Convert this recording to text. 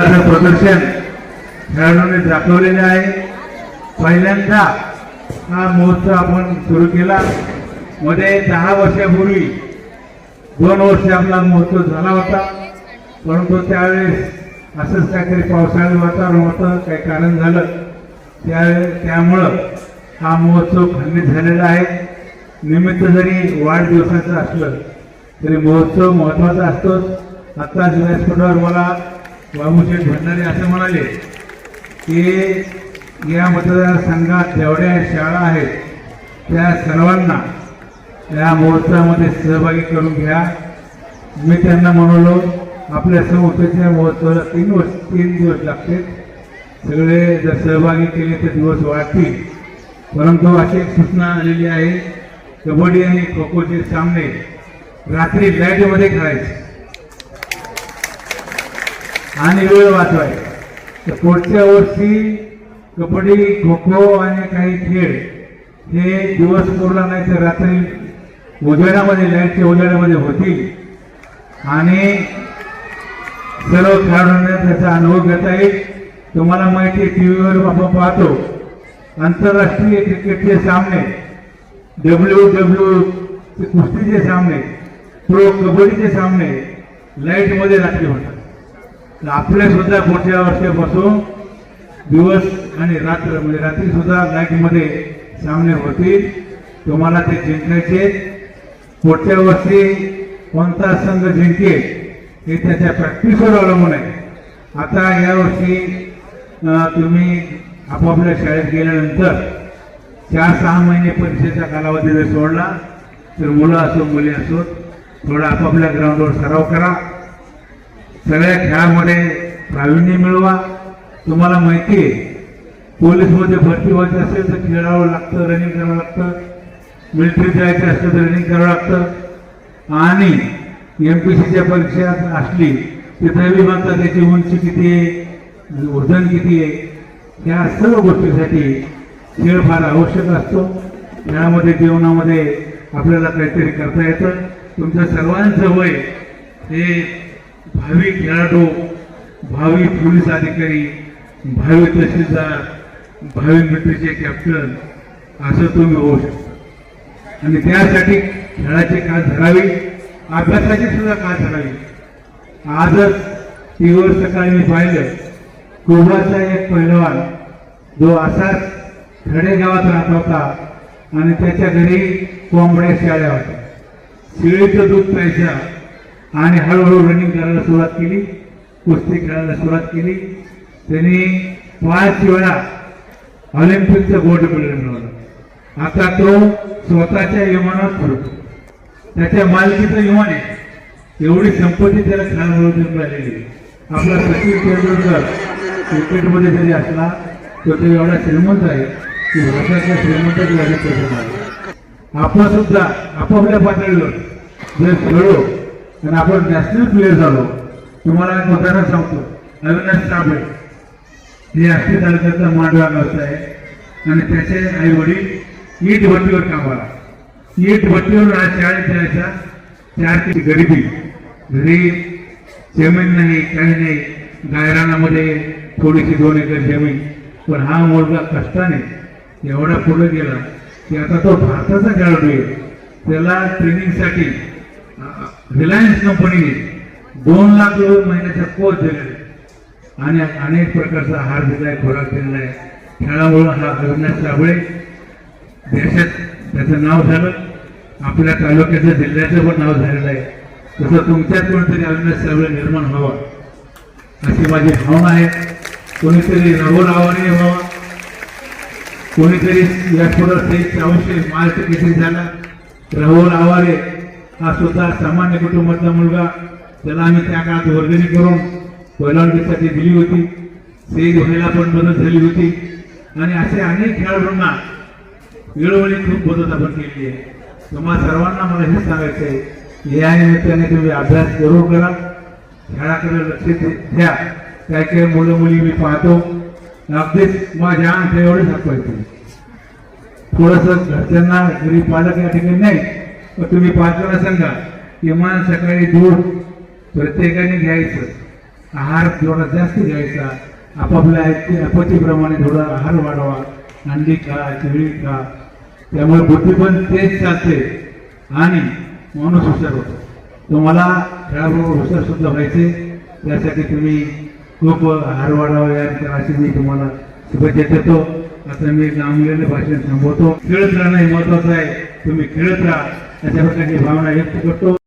असं प्रदर्शन खेळाडूंनी दाखवलेले आहे. पहिल्यांदा हा महोत्सव आपण सुरू केला. मध्ये दहा वर्षापूर्वी दोन वर्ष आपला महोत्सव झाला होता. परंतु त्यावेळेस असंच काहीतरी पावसाळी वातावरण होतं काही कारण झालं. त्यावेळेस त्यामुळं हा महोत्सव खंडित झालेला आहे. निमित्त जरी वाढदिवसाचं असलं तरी महोत्सव महत्त्वाचा असतोच. आत्ताच व्यासपीठावर मला बाबूसाहेब भंडारे असं म्हणाले की या मतदारसंघात जेवढ्या शाळा आहेत त्या सर्वांना या महोत्सवामध्ये सहभागी करून घ्या. मी त्यांना म्हणलो आपल्या संस्थेच्या महोत्सवाला तीन वर्ष तीन दिवस लागतील. सगळे जर सहभागी केले तर दिवस वाढतील. परंतु अशी एक सूचना आलेली आहे कबड्डी आणि खो खोचे सामने रात्री लाईटमध्ये खेळायचे. आणि वेळ वाचवाय तर पुढच्या वर्षी कबड्डी खो खो आणि काही खेळ हे दिवस पूर्ण नाही तर रात्री उजेडामध्ये लाईटच्या उजेडामध्ये होतील. आणि सर्व खेळाडूंना त्याचा अनुभव घेता येईल. तुम्हाला माहिती आहे टी व्हीवर आपण पाहतो आंतरराष्ट्रीय क्रिकेटचे सामने डब्ल्यू डब्ल्यू कुस्तीचे सामने प्रो कबड्डीचे सामने लाईटमध्ये रात्री होतात. आपले सुद्धा पुढच्या वर्षापासून दिवस आणि रात्र म्हणजे रात्री सुद्धा लाईटमध्ये सामने होतील. तुम्हाला ते जिंकायचे पुढच्या वर्षी कोणता संघ जिंकेल हे त्याच्या प्रॅक्टिसवर अवलंबून आहे. आता यावर्षी तुम्ही आपापल्या शाळेत गेल्यानंतर चार सहा महिने परीक्षेचा कालावधी जर सोडला तर मुलं असो मुली असो थोडा आपापल्या ग्राउंडवर सराव करा. सगळ्या खेळामध्ये प्रावीण्य मिळवा. तुम्हाला माहिती आहे पोलीसमध्ये भरती व्हायचं असेल तर खेळावं लागतं रनिंग करावं लागतं. मिलिटरी जायचं असेल तर रनिंग करावं लागतं. आणि एम पी सीच्या परीक्षा असली तिथंही म्हणतात त्याची उंची किती आहे वजन किती आहे या सर्व गोष्टीसाठी खेळ फार आवश्यक असतो. खेळामध्ये जीवनामध्ये आपल्याला काहीतरी करता येतं. तुमच्या सर्वांचं वय हे भावी खेळाडू भावी पोलीस अधिकारी भावी तहसीलदार भावी मिलिटरीचे कॅप्टन असं तुम्ही होऊ शकता. आणि त्यासाठी खेळाची काळ धरावी? अभ्यासाची सुद्धा काळ धरावी? आजच टीव्हीवर सकाळी मी पाहिलं कुबाचा एक पैलवान जो असाच खेडेगावात राहत होता आणि त्याच्या घरी कोंबड्या शाळ्या होत्या. शिळीचं दूध प्यायच्या आणि हळूहळू रनिंग करायला सुरुवात केली कुस्ती खेळायला सुरुवात केली. त्यांनी पाच वेळा ऑलिम्पिकचं गोल्ड मेडल मिळवलं. आता तो स्वतःच्या विमानात फिरतो. त्याच्या मालकीचं विमान आहे. एवढी संपत्ती त्याला खेळामुळे मिळालेली आहे. आपला सचिन तेंडुलकर क्रिकेटमध्ये जरी असला तर तो एवढा श्रीमंत आहे की भारताच्या श्रीमंत अधिक आपण सुद्धा आपापल्या पातळीवर जर खेळलो तर आपण नॅशनल प्लेअर झालो. तुम्हाला एक मताना सांगतो. अविनाश साबळे हे आष्टी तालुक्यातला मांडवा गावचा आहे. आणि त्याचे आई वडील ईट भट्टीवर कामाला. ईट भट्टीवर आज शाळेत जायचा चार गरिबी. घरी जमीन नाही काही नाही. गायरानामध्ये थोडीशी दोन एकर जमीन. पण हा मुलगा कष्टाने एवढा पुढे गेला की आता तो भारताचा खेळाडू आहे. त्याला ट्रेनिंगसाठी रिलायन्स कंपनीने दोन लाख रुपये महिन्याचा कोच दिलेला आहे. आणि अनेक प्रकारचा आहार दिलाय खोराक दिलेला आहे. खेळामुळं हा अविनाश साबळे देशात त्याचं नाव झालं. आपल्या तालुक्याचं जिल्ह्याचं पण नाव झालेलं आहे. तसं तुमच्यात कोणतरी अविनाश साबळे निर्माण व्हावा अशी माझी भावना आहे. कोणीतरी राहुल व्हावा. कोणीतरी या पुढं ते चारशे मार्च किती झाला राहुल आवारे हा सुद्धा सामान्य कुटुंबातला मुलगा त्याला आम्ही त्या काळात वर्गणी करून पहिलवानकीसाठी दिली होती. सेज व्हायला पण मदत झाली होती. आणि असे अनेक खेळाडूंना वेळोवेळी खूप मदत आपण केली आहे. तुम्हाला सर्वांना मला हेच सांगायचं आहे या निमित्ताने तुम्ही अभ्यास जरूर करा. खेळाकडे लक्ष द्या. काय काय मुलं मुली मी पाहतो. अगदीच माझ्या अंगठ्या एवढे दाखवायचे थोडंसं घरच्यांना घरी पालक या ठिकाणी नाही तुम्ही पाचव्याला सांगा किमान सकाळी दूध प्रत्येकाने घ्यायचं आहार थोडा जास्त घ्यायचा आपापल्या आपत्तीप्रमाणे थोडा आहार वाढवा अंडी खा चिवळी खा. त्यामुळे बुद्धी पण तेच चालते आणि माणूस हुशार होतो. तुम्हाला खेळाबरोबर हुशार सुद्धा व्हायचे त्यासाठी तुम्ही खूप आहार वाढावा या अशी मी तुम्हाला शुभेच्छा देतो. आता मी लांबलेलं भाषण थांबवतो. खेळत राहणं हे महत्वाचं आहे. तुम्ही खेळत राहा. अशा प्रकारची भावना व्यक्त करतो